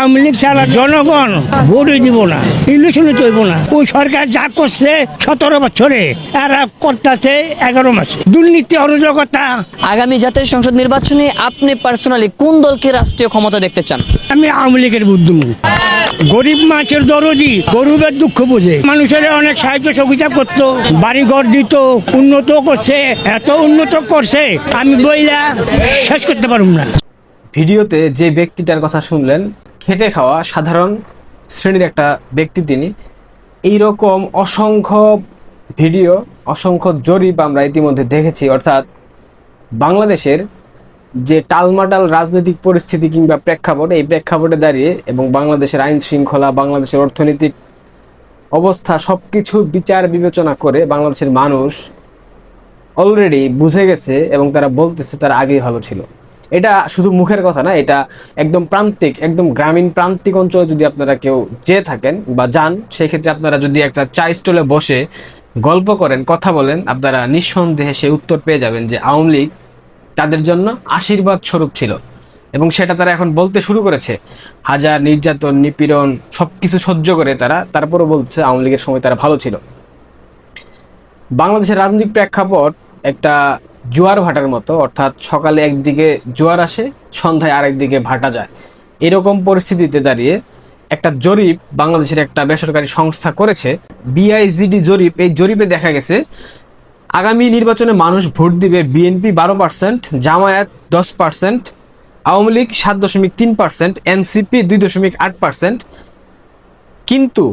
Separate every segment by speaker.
Speaker 1: আওয়ামী লীগ ছাড়া জনগণ ভোটই দিব না ইলেকশনে তৈব না। ওই সরকার যা করছে সতেরো বছরে এরা করতেছে এগারো মাসে। দুর্নীতি অরাজকতা।
Speaker 2: আগামী জাতীয় সংসদ নির্বাচনে আপনি পার্সোনালি কোন দলকে রাষ্ট্রীয় ক্ষমতা দেখতে চান?
Speaker 1: আমি আওয়ামী লীগের বুদ্ধিমু গরিব মাছের দরদি গরিবের দুঃখ বোঝে। মানুষের অনেক সাহায্য সহযোগিতা করতো বাড়ি ঘর দিত উন্নত করছে এত উন্নত করছে আমি বইলা শেষ করতে পারুম না।
Speaker 3: ভিডিওতে যে ব্যক্তিটার কথা শুনলেন খেটে খাওয়া সাধারণ শ্রেণির একটা ব্যক্তি তিনি। এই রকম অসংখ্য ভিডিও, অসংখ্য জরিপ আমরা ইতিমধ্যে দেখেছি। অর্থাৎ বাংলাদেশের যে টালমাটাল রাজনৈতিক পরিস্থিতি কিংবা প্রেক্ষাপট, এই প্রেক্ষাপটে দাঁড়িয়ে এবং বাংলাদেশের আইন শৃঙ্খলা, বাংলাদেশের অর্থনৈতিক অবস্থা সব কিছু বিচার বিবেচনা করে বাংলাদেশের মানুষ অলরেডি বুঝে গেছে এবং তারা বলতেছে তারা আগেই ভালো ছিল। এটা শুধু মুখের কথা না, এটা একদম প্রান্তিক, একদম গ্রামীণ প্রান্তিক অঞ্চলে যদি আপনারা কেউ যেয়ে থাকেন বা যান সেই ক্ষেত্রে আপনারা যদি একটা চা স্টলে বসে গল্প করেন, কথা বলেন, আপনারা নিঃসন্দেহে সে উত্তর পেয়ে যাবেন যে আওয়ামী লীগ তাদের জন্য আশীর্বাদ স্বরূপ ছিল। এবং সেটা তারা এখন বলতে শুরু করেছে। হাজার নির্যাতন, নিপীড়ন সবকিছু সহ্য করে তারা, তারপরও বলছে আওয়ামী লীগের সময় তারা ভালো ছিল। বাংলাদেশের রাজনৈতিক প্রেক্ষাপট একটা জোয়ার ভাটার মতো, অর্থাৎ সকালে একদিকে জোয়ার আসে, সন্ধ্যায় আরেকদিকে ভাটা যায়। এরকম পরিস্থিতিতে দাঁড়িয়ে একটা জরিপ বাংলাদেশের একটা বেসরকারি সংস্থা করেছে, বিআইজিডি জরিপ। এই জরিপে দেখা গেছে, আগামী নির্বাচনে মানুষ ভোট দিবে বিএনপি বারো পার্সেন্ট, জামায়াত দশ পার্সেন্ট, আওয়ামী লীগ সাত দশমিক তিন পার্সেন্ট, এনসিপি দুই দশমিক আট পার্সেন্ট। কিন্তু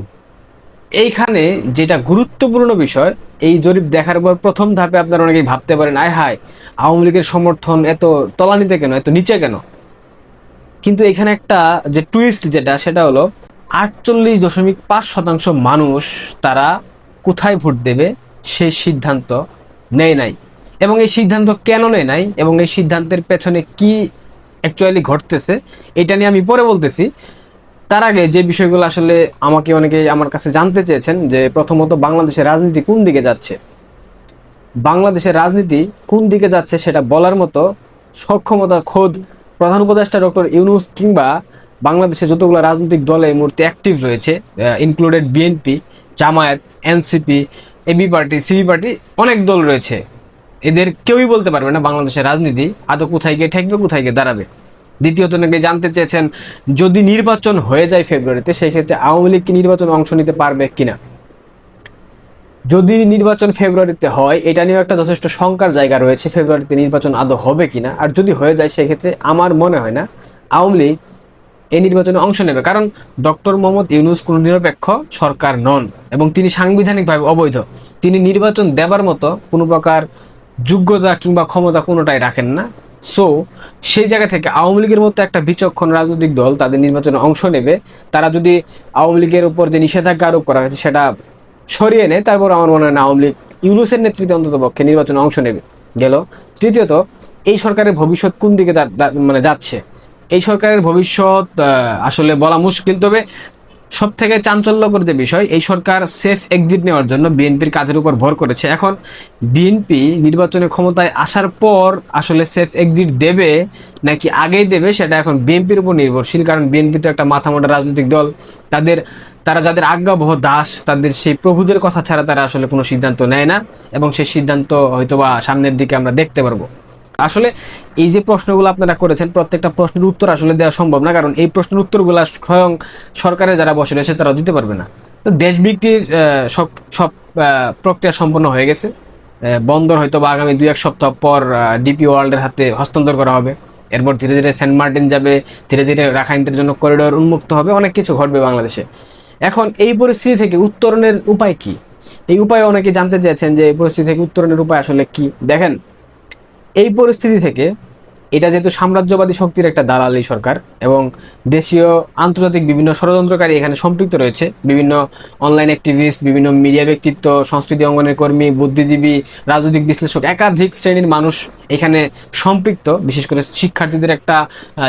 Speaker 3: এইখানে যেটা গুরুত্বপূর্ণ বিষয়, এই জরিপ দেখার পর প্রথম ধাপে আপনারা অনেকেই ভাবতে পারেন, আয় হায়, আওয়ামী লীগের সমর্থন এত তলানিতে কেন এত নিচে কেন? কিন্তু এখানে একটা যে টুইস্ট যেটা, সেটা হলো আটচল্লিশ দশমিক পাঁচ শতাংশ মানুষ তারা কোথায় ভোট দেবে সেই সিদ্ধান্ত নেয় নাই। এবং এই সিদ্ধান্ত কেন নেয় নাই? এবং এই সিদ্ধান্তের পেছনে কি অ্যাকচুয়ালি ঘটতেছে? এটা নিয়ে আমি পরে বলতেছি। তার আগে যে বিষয়গুলো আসলে আমাকে অনেকে আমার কাছে জানতে চেয়েছেন, যে প্রথমত বাংলাদেশের রাজনীতি কোন দিকে যাচ্ছে? বাংলাদেশের রাজনীতি কোন দিকে যাচ্ছে সেটা বলার মতো সক্ষমতা খোদ প্রধান উপদেষ্টা ডক্টর ইউনুস কিংবা বাংলাদেশে যতগুলো রাজনৈতিক দল এই মুহূর্তে অ্যাক্টিভ রয়েছে included BNP Jamaat NCP AB party CB party, অনেক দল রয়েছে। এদের কেউই বলতে পারবে না বাংলাদেশের রাজনীতি, আদৌ কোথায় গিয়ে ঠেকবে, কোথায় গিয়ে দাঁড়াবে। দ্বিতীয়ত নাকি জানতে চেয়েছেন, যদি নির্বাচন হয়ে যায় ফেব্রুয়ারিতে, সেই ক্ষেত্রে আওয়ামী লীগ কি নির্বাচন অংশ নিতে পারবে কিনা? যদি নির্বাচন ফেব্রুয়ারিতে হয়, এটা নিয়েও একটা যথেষ্ট শঙ্কার জায়গা রয়েছে, ফেব্রুয়ারিতে নির্বাচন আদৌ হবে কিনা। আর যদি হয়ে যায় সেক্ষেত্রে আমার মনে হয় না আওয়ামী লীগ এই নির্বাচনে অংশ নেবে। কারণ ডক্টর মোহাম্মদ ইউনুস কোনো নিরপেক্ষ সরকার নন এবং তিনি সাংবিধানিকভাবে অবৈধ। তিনি নির্বাচন দেবার মতো কোনো প্রকার যোগ্যতা কিংবা ক্ষমতা কোনোটাই রাখেন না। সো সেই জায়গা থেকে আওয়ামী লীগের মতো একটা বিচক্ষণ রাজনৈতিক দল তাদের নির্বাচনে অংশ নেবে। তারা যদি আওয়ামী লীগের উপর যে নিষেধাজ্ঞা আরোপ করা হয়েছে সেটা সরিয়ে নেয়, তারপর আমার মনে হয় না আওয়ামী লীগ ইউনুসের নেতৃত্বে অন্তত পক্ষে নির্বাচনে অংশ নেবে। গেল। তৃতীয়ত, এই সরকারের ভবিষ্যৎ কোন দিকে মানে যাচ্ছে? এই সরকারের ভবিষ্যৎ আসলে বলা মুশকিল। তবে সব থেকে চাঞ্চল্যকর যে বিষয়, এই সরকার সেফ এক্সিট নেওয়ার জন্য বিএনপির কাজের উপর ভর করেছে। এখন বিএনপি নির্বাচনে ক্ষমতায় আসার পর আসলে সেফ এক্সিট দেবে নাকি আগেই দেবে সেটা এখন বিএনপির উপর নির্ভরশীল, কারণ বিএনপি তো একটা মাথামোটা রাজনৈতিক দল। তাদের, তারা যাদের আজ্ঞাবহ দাস, তাদের সেই প্রভুদের কথা ছাড়া তারা আসলে কোনো সিদ্ধান্ত নেয় না এবং সেই সিদ্ধান্ত হয়তোবা সামনের দিকে আমরা দেখতে পারব। আসলে এই যে প্রশ্নগুলো আপনারা করেছেন, প্রত্যেকটা প্রশ্নের উত্তর আসলে দেওয়া সম্ভব না, কারণ এই প্রশ্নের উত্তরগুলো স্বয়ং সরকারের যারা বসে রয়েছে তারা দিতে পারবে না। তো দেশ বিক্রির সব সব প্রক্রিয়া সম্পন্ন হয়ে গেছে। বন্দর হয়তো বা আগামী দুই এক সপ্তাহ পর ডিপি ওয়ার্ল্ডের হাতে হস্তান্তর করা হবে। এরপর ধীরে ধীরে সেন্ট মার্টিন যাবে, ধীরে ধীরে রাখাইনদের জন্য করিডোর উন্মুক্ত হবে, অনেক কিছু ঘটবে বাংলাদেশে। এখন এই পরিস্থিতি থেকে উত্তরণের উপায় কি? এই উপায় অনেকে জানতে চেয়েছেন যে এই পরিস্থিতি থেকে উত্তরণের উপায় আসলে কি? দেখেন এই পরিস্থিতি থেকে এটা যেহেতু সাম্রাজ্যবাদী শক্তির একটা দালালি সরকার এবং দেশীয় আন্তর্জাতিক বিভিন্ন ষড়যন্ত্রকারী এখানে সম্পৃক্ত রয়েছে। বিভিন্ন অনলাইন অ্যাক্টিভিস্ট বিভিন্ন মিডিয়া ব্যক্তিত্ব, সংস্কৃতি অঙ্গনের কর্মী, বুদ্ধিজীবী, রাজনৈতিক বিশ্লেষক, একাধিক শ্রেণির মানুষ এখানে সম্পৃক্ত। বিশেষ করে শিক্ষার্থীদের একটা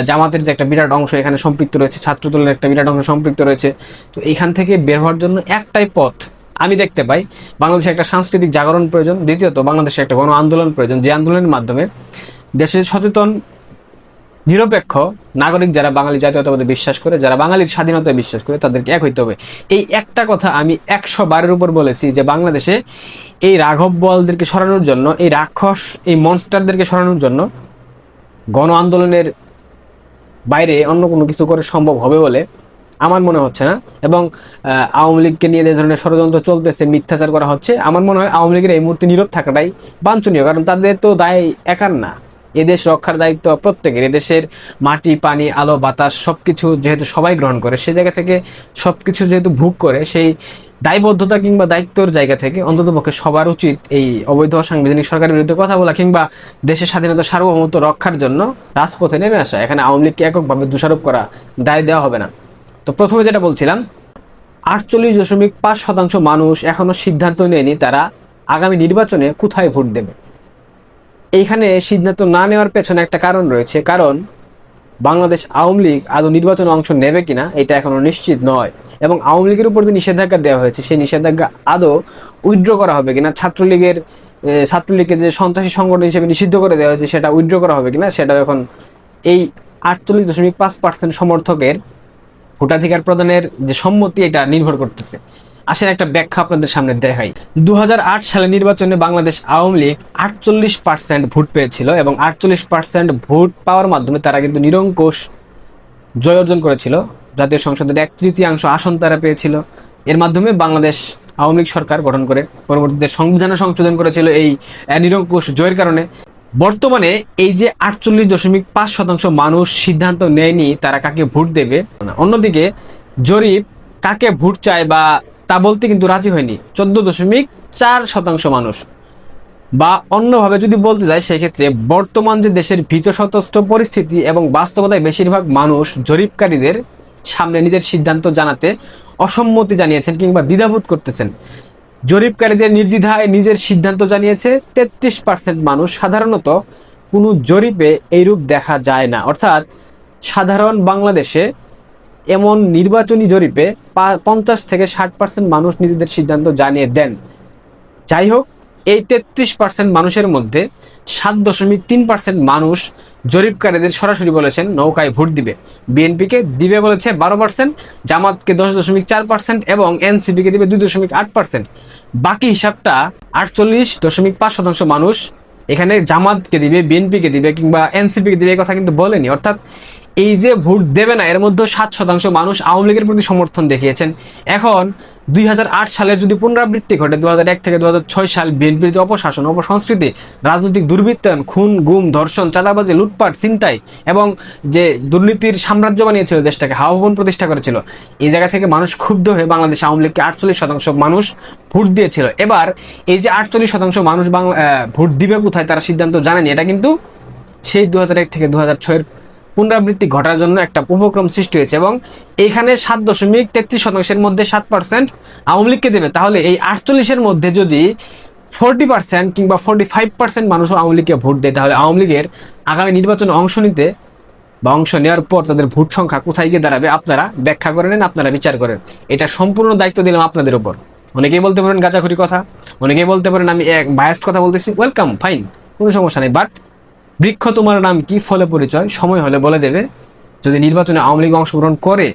Speaker 3: জামাতের যে একটা বিরাট অংশ এখানে সম্পৃক্ত রয়েছে, ছাত্রদলের একটা বিরাট অংশ সম্পৃক্ত রয়েছে। তো এখান থেকে বের হওয়ার জন্য একটাই পথ আমি দেখতে পাই, বাংলাদেশে একটা সাংস্কৃতিক জাগরণ প্রয়োজন, দ্বিতীয়ত বাংলাদেশে একটা গণ আন্দোলন প্রয়োজন, যে আন্দোলনের মাধ্যমে দেশের সচেতন, নিরপেক্ষ নাগরিক যারা বাঙালি জাতীয়তাবাদে বিশ্বাস করে, যারা বাঙালির স্বাধীনতায় বিশ্বাস করে, তাদেরকে এক হইতে হবে। এই একটা কথা আমি একশো বারের উপর বলেছি যে বাংলাদেশে এই রাঘব বলদেরকে সরানোর জন্য, এই রাক্ষস, এই মনস্টারদেরকে সরানোর জন্য গণ আন্দোলনের বাইরে অন্য কোনো কিছু করে সম্ভব হবে বলে আমার মনে হচ্ছে না। এবং আওয়ামী লীগকে নিয়ে যে ধরনের ষড়যন্ত্র চলতেছে, মিথ্যাচার করা হচ্ছে, আমার মনে হয় আওয়ামী লীগের এই মুহূর্তে নীরব থাকাটাই বাঞ্ছনীয়। কারণ তাদের তো দায় একার না। এদেশ রক্ষার দায়িত্ব প্রত্যেকের। এদেশের মাটি, পানি, আলো, বাতাস সবকিছু যেহেতু সবাই গ্রহণ করে, সে জায়গা থেকে সবকিছু যেহেতু ভোগ করে, সেই দায়বদ্ধতা কিংবা দায়িত্বর জায়গা থেকে অন্ততপক্ষে সবার উচিত এই অবৈধ সাংবিধানিক সরকারের বিরুদ্ধে কথা বলা কিংবা দেশের স্বাধীনতা সার্বভৌমত্ব রক্ষার জন্য রাজপথে নেমে আসা। এখানে আওয়ামী লীগকে এককভাবে দোষারোপ করা দায় দেওয়া হবে না। তো প্রথমে যেটা বলছিলাম, আটচল্লিশ দশমিক পাঁচ শতাংশ মানুষ এখনও সিদ্ধান্ত নেয়নি তারা আগামী নির্বাচনে কোথায় ভোট দেবে। এইখানে সিদ্ধান্ত না নেওয়ার পেছনে একটা কারণ রয়েছে, কারণ বাংলাদেশ আওয়ামী লীগ আদৌ নির্বাচনে অংশ নেবে কিনা এটা এখনও নিশ্চিত নয় এবং আওয়ামী লীগের উপর যে নিষেধাজ্ঞা দেওয়া হয়েছে, সেই নিষেধাজ্ঞা আদৌ উইথড্র করা হবে কিনা, ছাত্রলীগের ছাত্রলীগকে যে সন্ত্রাসী সংগঠন হিসেবে নিষিদ্ধ করে দেওয়া হয়েছে সেটা উইথড্র করা হবে কিনা সেটা এখন এই আটচল্লিশ দশমিক পাঁচ পার্সেন্ট সমর্থকের ভোটাধিকার প্রদানের যে সম্মতি, এটা নির্ভর করতেছে। আসেন একটা ব্যাখ্যা আপনাদের সামনে দেখাই দু সালে নির্বাচনে বাংলাদেশ আওয়ামী লীগ আটচল্লিশ পার্সেন্ট ভোট পেয়েছিল এবং আটচল্লিশ পার্সেন্ট ভোট পাওয়ার মাধ্যমে তারা কিন্তু নিরঙ্কুশ জয় অর্জন করেছিল। জাতীয় সংসদের এক তৃতীয়াংশ আসন তারা পেয়েছিল। এর মাধ্যমে বাংলাদেশ আওয়ামী লীগ সরকার গঠন করে, পরবর্তীতে সংবিধানে সংশোধন করেছিল এই নিরঙ্কুশ জয়ের কারণে। বর্তমানে এই যে আটচল্লিশ দশমিক পাঁচ শতাংশ মানুষ সিদ্ধান্ত নেয়নি তারা কাকে ভোট দেবে অন্যদিকে জরিপ কাকে ভোট চায় বা তা বলতে কিন্তু রাজি হয়নি, চোদ্দ দশমিক চার শতাংশ মানুষ। বা অন্যভাবে যদি বলতে যাই, সেক্ষেত্রে বর্তমান যে দেশের ভীত সতস্ত্র পরিস্থিতি এবং বাস্তবতায় বেশিরভাগ মানুষ জরিপকারীদের সামনে নিজের সিদ্ধান্ত জানাতে অসম্মতি জানিয়েছেন কিংবা দ্বিধাবোধ করতেছেন। জরিপকারীদের নির্দ্বিধায় নিজের সিদ্ধান্ত জানিয়েছে তেত্রিশ পার্সেন্ট মানুষ। সাধারণত কোনো জরিপে এইরূপ দেখা যায় না। অর্থাৎ সাধারণ বাংলাদেশে এমন নির্বাচনী জরিপে পঞ্চাশ থেকে ষাট পার্সেন্ট মানুষ নিজেদের সিদ্ধান্ত জানিয়ে দেন। যাই হোক এই তেত্রিশ পার্সেন্ট মানুষের মধ্যে সাত দশমিক তিন পার্সেন্ট মানুষ জরিপকারীদের সরাসরি বলেছেন নৌকায় ভোট দিবে। বিএনপিকে দিবে বলেছে বারো পার্সেন্ট জামাতকে দশ দশমিক চার পার্সেন্ট এবং এনসিপিকে দিবে দুই দশমিক আট পার্সেন্ট বাকি হিসাবটা আটচল্লিশ দশমিক পাঁচ শতাংশ মানুষ এখানে জামাতকে দিবে, বিএনপিকে দিবে কিংবা এনসিপিকে দিবে, এই কথা কিন্তু বলেনি। অর্থাৎ এই যে ভোট দেবে না, এর মধ্যে সাত শতাংশ মানুষ আওয়ামী লীগের প্রতি সমর্থন দেখিয়েছেন। এখন দুই হাজার আট সালের যদি পুনরাবৃত্তি ঘটে, দুই হাজার এক থেকে দু হাজার ছয় সাল বিএনপির যে অপশাসন, অপসংস্কৃতি, রাজনৈতিক দুর্বৃত্তায়ন, খুন, গুম, ধর্ষণ, চাঁদাবাজি, লুটপাট, ছিনতাই এবং যে দুর্নীতির সাম্রাজ্য বানিয়েছিল দেশটাকে, হাওভবন প্রতিষ্ঠা করেছিল, এই জায়গা থেকে মানুষ ক্ষুব্ধ হয়ে বাংলাদেশ আওয়ামী লীগকে আটচল্লিশ শতাংশ মানুষ ভোট দিয়েছিল। এবার এই যে আটচল্লিশ শতাংশ মানুষ বাংলা ভোট দিবে কোথায় তারা সিদ্ধান্ত জানেনি, এটা কিন্তু সেই দুই হাজার এক থেকে দু হাজার ছয়ের পুনরাবৃত্তি ঘটার জন্য একটা উপক্রম সৃষ্টি হয়েছে এবং এইখানে সাত দশমিক তেত্রিশ শতাংশের মধ্যে সাত পার্সেন্ট আওয়ামী লীগকে দেবে। তাহলে এই আটচল্লিশের মধ্যে যদি ফোরটি পার্সেন্ট কিংবা ফোরটি ফাইভ পার্সেন্ট মানুষ আওয়ামী লীগকে ভোট দেয়, তাহলে আওয়ামী লীগের আগামী নির্বাচনে অংশ নিতে বা অংশ নেওয়ার পর তাদের ভোট সংখ্যা কোথায় গিয়ে দাঁড়াবে আপনারা ব্যাখ্যা করে নেন, আপনারা বিচার করেন এটা সম্পূর্ণ দায়িত্ব দিলাম আপনাদের উপর। অনেকেই বলতে পারেন গাঁজাখুরি কথা, অনেকেই বলতে পারেন আমি এক বায়াস্ট কথা বলতেছি ওয়েলকাম ফাইন কোনো সমস্যা নেই বাট বৃক্ষ তোমার নাম কি? ফলে পরিচয়। সময় হলে বলে দেবে। যদি নির্বাচনে আওয়ামী লীগ অংশগ্রহণ করে,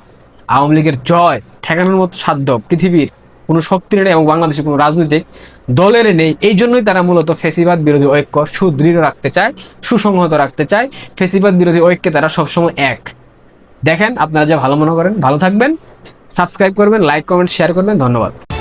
Speaker 3: আওয়ামী লীগের জয় ঠেকানোর মতো সাধ্য পৃথিবীর কোনো শক্তির নেই এবং বাংলাদেশের কোনো রাজনৈতিক দলের নেই, এই জন্যই তারা মূলত ফেসিবাদ বিরোধী ঐক্য সুদৃঢ় রাখতে চায়, সুসংহত রাখতে চায়। ফেসিবাদ বিরোধী ঐক্যে তারা সবসময় এক। দেখেন, আপনারা যা ভালো মনে করেন, ভালো থাকবেন। সাবস্ক্রাইব করবেন, লাইক, কমেন্ট, শেয়ার করবেন। ধন্যবাদ।